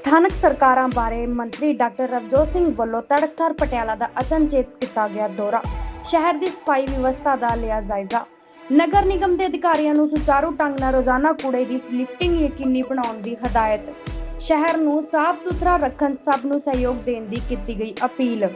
ਸਥਾਨਕ ਸਰਕਾਰਾਂ ਬਾਰੇ ਮੰਤਰੀ ਡਾਕਟਰ ਰਵਜੋਤ ਸਿੰਘ ਵੱਲੋਂ ਤੜਕਸਰ ਪਟਿਆਲਾ ਦਾ ਅਚਨਚੇਤ ਕੀਤਾ ਗਿਆ ਦੌਰਾ। ਸ਼ਹਿਰ ਦੀ ਸਫ਼ਾਈ ਵਿਵਸਥਾ ਦਾ ਲਿਆ ਜਾਇਜ਼ਾ। ਨਗਰ ਨਿਗਮ ਦੇ ਅਧਿਕਾਰੀਆਂ ਨੂੰ ਸੁਚਾਰੂ ਢੰਗ ਨਾਲ ਰੋਜ਼ਾਨਾ ਕੂੜੇ ਦੀ ਲਿਫਟਿੰਗ ਯਕੀਨੀ ਬਣਾਉਣ ਦੀ ਹਦਾਇਤ। ਸ਼ਹਿਰ ਨੂੰ ਸਾਫ਼ ਸੁਥਰਾ ਰੱਖਣ ਸਭ ਨੂੰ ਸਹਿਯੋਗ ਦੇਣ ਦੀ ਕੀਤੀ ਗਈ ਅਪੀਲ।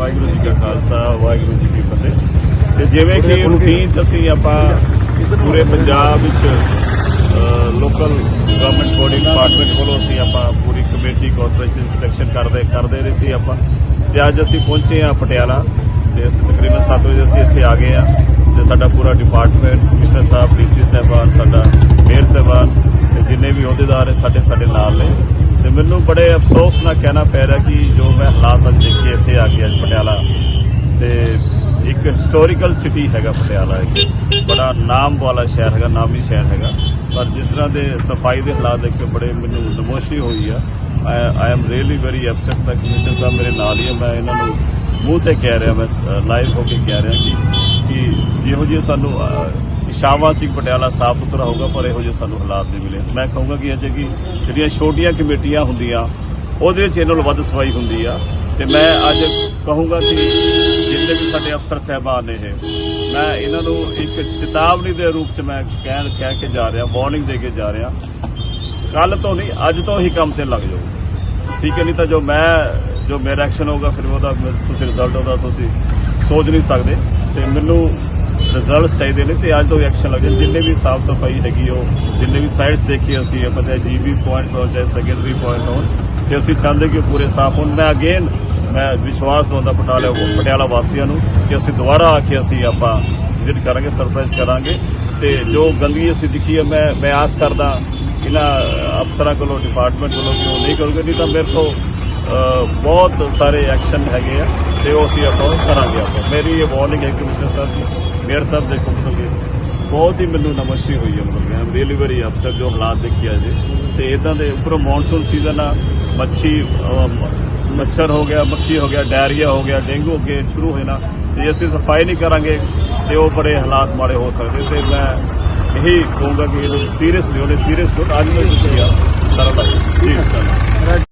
ਵਾਹਿਗੁਰੂ ਜੀ ਕਾ ਖਾਲਸਾ ਵਾਹਿਗੁਰੂ ਜੀ ਕੀ ਫਤਿਹ। ਤੇ ਜਿਵੇਂ ਕਿ ਰੂਟੀਨ ਚ ਅਸੀਂ ਆਪਾਂ ਪੂਰੇ ਪੰਜਾਬ ਵਿੱਚ ਲੋਕਲ ਗਵਰਨਮੈਂਟ ਬੋਡੀ ਡਿਪਾਰਟਮੈਂਟ ਕੋਲੋਂ ਅਸੀਂ ਆਪਾਂ ਪੂਰੀ ਕਮੇਟੀ ਕਾਰਪੋਰੇਸ਼ਨ ਇਨਸਪੈਕਸ਼ਨ ਕਰਦੇ ਕਰਦੇ ਰਹੇ ਸੀ ਆਪਾਂ। ਤੇ ਅੱਜ ਅਸੀਂ ਪਹੁੰਚੇ ਆ ਪਟਿਆਲਾ। ਤੇ ਅਸੀਂ ਤਕਰੀਬਨ 7 ਵਜੇ ਅਸੀਂ ਇੱਥੇ ਆ ਗਏ ਆ ਤੇ ਸਾਡਾ ਪੂਰਾ ਡਿਪਾਰਟਮੈਂਟ ਮਿਸਟਰ ਸਾਹਿਬ ਡੀਸੀ ਸਾਹਿਬਾਨ ਸਾਡਾ ਮੇਅਰ ਸਾਹਿਬਾਨ ਤੇ ਜਿੰਨੇ ਵੀ ਅਹੁਦੇਦਾਰ ਹੈ ਸਾਡੇ ਸਾਡੇ ਨਾਲ ਨੇ। ਤੇ ਮੈਨੂੰ ਬੜੇ ਅਫਸੋਸ ਨਾਲ ਕਹਿਣਾ ਪੈ ਰਿਹਾ ਕਿ ਜੋ ਮੈਂ ਹਾਲਾਤ ਅੱਜ ਦੇਖੇ ਇੱਥੇ ਆ ਕੇ ਅੱਜ ਪਟਿਆਲਾ ਤੇ ਇੱਕ ਹਿਸਟੋਰੀਕਲ ਸਿਟੀ ਹੈਗਾ ਪਟਿਆਲਾ ਇੱਕ। ਬੜਾ ਨਾਮ ਵਾਲਾ ਸ਼ਹਿਰ ਹੈਗਾ, ਨਾਮੀ ਸ਼ਹਿਰ ਹੈਗਾ। ਪਰ ਜਿਸ ਤਰ੍ਹਾਂ ਦੇ ਸਫ਼ਾਈ ਦੇ ਹਾਲਾਤ ਦੇਖ ਕੇ ਬੜੇ ਮੈਨੂੰ ਨਮੋਸ਼ੀ ਹੋਈ ਆ। I am really very upset the commissioner ਸਾਹਿਬ ਮੇਰੇ ਨਾਲ ਹੀ ਆ। ਮੈਂ ਇਹਨਾਂ ਨੂੰ ਮੂੰਹ ਤੇ ਕਹਿ ਰਿਹਾ, ਮੈਂ ਲਾਈਵ ਹੋ ਕੇ ਕਹਿ ਰਿਹਾ ਕਿ ਕਿ ਜਿਹੋ ਜਿਹੇ ਸਾਨੂੰ ਅਹ, ਇਸ਼ਾਵਾ ਸੀ ਪਟਿਆਲਾ ਸਾਫ਼ ਸੁਥਰਾ ਹੋਊਗਾ ਪਰ ਇਹੋ ਜਿਹੇ ਸਾਨੂੰ ਹਾਲਾਤ ਨਹੀਂ ਮਿਲੇ। ਮੈਂ ਕਹੂੰਗਾ ਕਿ ਅਜੇ ਕਿ ਜਿਹੜੀਆਂ ਛੋਟੀਆਂ ਕਮੇਟੀਆਂ ਹੁੰਦੀਆਂ ਉਹਦੇ ਵਿੱਚ ਇਹਨਾਂ ਨੂੰ ਵੱਧ ਸਫ਼ਾਈ ਹੁੰਦੀ ਆ। ਤੇ ਮੈਂ ਅੱਜ ਕਹੂੰਗਾ ਕਿ ਜਿੰਨੇ ਵੀ ਸਾਡੇ ਅਫਸਰ ਸਹਿਬਾਨ ਨੇ ਇਹ ਮੈਂ ਇਹਨਾਂ ਨੂੰ ਇੱਕ ਚੇਤਾਵਨੀ ਦੇ ਰੂਪ 'ਚ ਮੈਂ ਕਹਿਣ ਕਹਿ ਕੇ ਜਾ ਰਿਹਾ ਵਾਰਨਿੰਗ ਦੇ ਕੇ ਜਾ ਰਿਹਾ। ਕੱਲ ਤੋਂ ਨਹੀਂ ਅੱਜ ਤੋਂ ਹੀ ਕੰਮ ਤੇ ਲੱਗ ਜਾਓ। ਠੀਕ ਹੈ ਨਹੀਂ ਤਾਂ ਜੋ ਮੈਂ ਜੋ ਮੇਰਾ ਐਕਸ਼ਨ ਹੋਊਗਾ ਫਿਰ ਉਹਦਾ ਤੁਸੀਂ ਰਿਜ਼ਲਟ ਉਹਦਾ ਤੁਸੀਂ ਸੋਚ ਨਹੀਂ ਸਕਦੇ। ਤੇ ਮੈਨੂੰ ਰਿਜ਼ਲਟਸ ਚਾਹੀਦੇ ਨੇ ਤੇ ਅੱਜ ਤੋਂ ਐਕਸ਼ਨ ਲੱਗ ਜਾਏ ਜਿੰਨੇ ਵੀ ਸਾਫ਼ ਸਫ਼ਾਈ ਹੈਗੀ ਉਹ ਜਿੰਨੇ ਵੀ ਸਾਈਡਸ ਦੇਖੀ ਅਸੀਂ, ਆਪਾਂ ਚਾਹੇ ਜੀਬੀ ਪੁਆਇੰਟ ਹੋਣ ਚਾਹੇ ਸੈਕੰਡਰੀ ਪੁਆਇੰਟ ਹੋਣ, ਤੇ ਅਸੀਂ ਚਾਹੁੰਦੇ ਕਿ ਪੂਰੇ ਸਾਫ਼ ਹੋਣ। ਮੈਂ ਅਗੇਨ ਮੈਂ ਵਿਸ਼ਵਾਸ ਦਵਾਉਂਦਾ ਪਟਿਆਲਾ ਪਟਿਆਲਾ ਵਾਸੀਆਂ ਨੂੰ ਕਿ ਅਸੀਂ ਦੁਬਾਰਾ ਆ ਕੇ ਅਸੀਂ ਆਪਾਂ ਵਿਜ਼ਿਟ ਕਰਾਂਗੇ ਸਰਪ੍ਰਾਈਜ਼ ਕਰਾਂਗੇ। ਤੇ ਜੋ ਗੰਦਗੀ ਅਸੀਂ ਦਿਖੀ ਹੈ, ਮੈਂ ਮੈਂ ਆਸ ਕਰਦਾ, ਇਹਨਾਂ ਅਫਸਰਾਂ ਕੋਲੋਂ ਡਿਪਾਰਟਮੈਂਟ ਕੋਲੋਂ ਕਿ ਉਹ ਨਹੀਂ ਕਰੂਗੇ, ਨਹੀਂ ਤਾਂ ਮੇਰੇ ਤੋਂ ਬਹੁਤ ਸਾਰੇ ਐਕਸ਼ਨ ਹੈਗੇ ਆ ਤੇ ਉਹ ਅਸੀਂ ਆਪਾਂ ਕਰਾਂਗੇ ਆਪਾਂ। ਮੇਰੀ ਇਹ ਵਾਰਨਿੰਗ ਹੈ ਕਮਿਸ਼ਨਰ ਸਾਹਿਬ ਜੀ, ਮੇਅਰ ਸਾਹਿਬ ਦੇਖੋ ਮਤਲਬ ਕਿ ਬਹੁਤ ਹੀ ਮੈਨੂੰ ਨਮਸੀ ਹੋਈ ਹੈ, ਮਤਲਬ ਮੈਂ ਰੀਅਲੀ ਵੈਰੀ ਅਪਸੈਟ ਜੋ ਹਾਲਾਤ ਦੇਖਿਆ ਜੇ, ਤੇ ਇਦਾਂ ਦੇ ਉੱਪਰੋਂ ਮੌਨਸੂਨ ਸੀਜ਼ਨ ਆ, ਮੱਛੀ ਮੱਛਰ ਹੋ ਗਿਆ, ਮੱਖੀ ਹੋ ਗਿਆ ਡਾਇਰੀਆ ਹੋ ਗਿਆ, ਡੇਂਗੂ ਅੱਗੇ ਸ਼ੁਰੂ ਹੋਏ ਨਾ, ਤੇ ਜੇ ਅਸੀਂ ਸਫ਼ਾਈ ਨਹੀਂ ਕਰਾਂਗੇ ਤੇ ਉਹ ਬੜੇ ਹਾਲਾਤ ਮਾੜੇ ਹੋ ਸਕਦੇ ਤੇ ਮੈਂ ਇਹੀ ਕਹੂੰਗਾ ਕਿ ਸੀਰੀਅਸ ਸੀਰੀਅਸਲੀ ਉਹਨੇ ਸੀਰੀਅਸ ਅੱਜ ਮੈਂ ਕੀਤਾ ਸਾਰਾ ਲੱਗ ਜੀ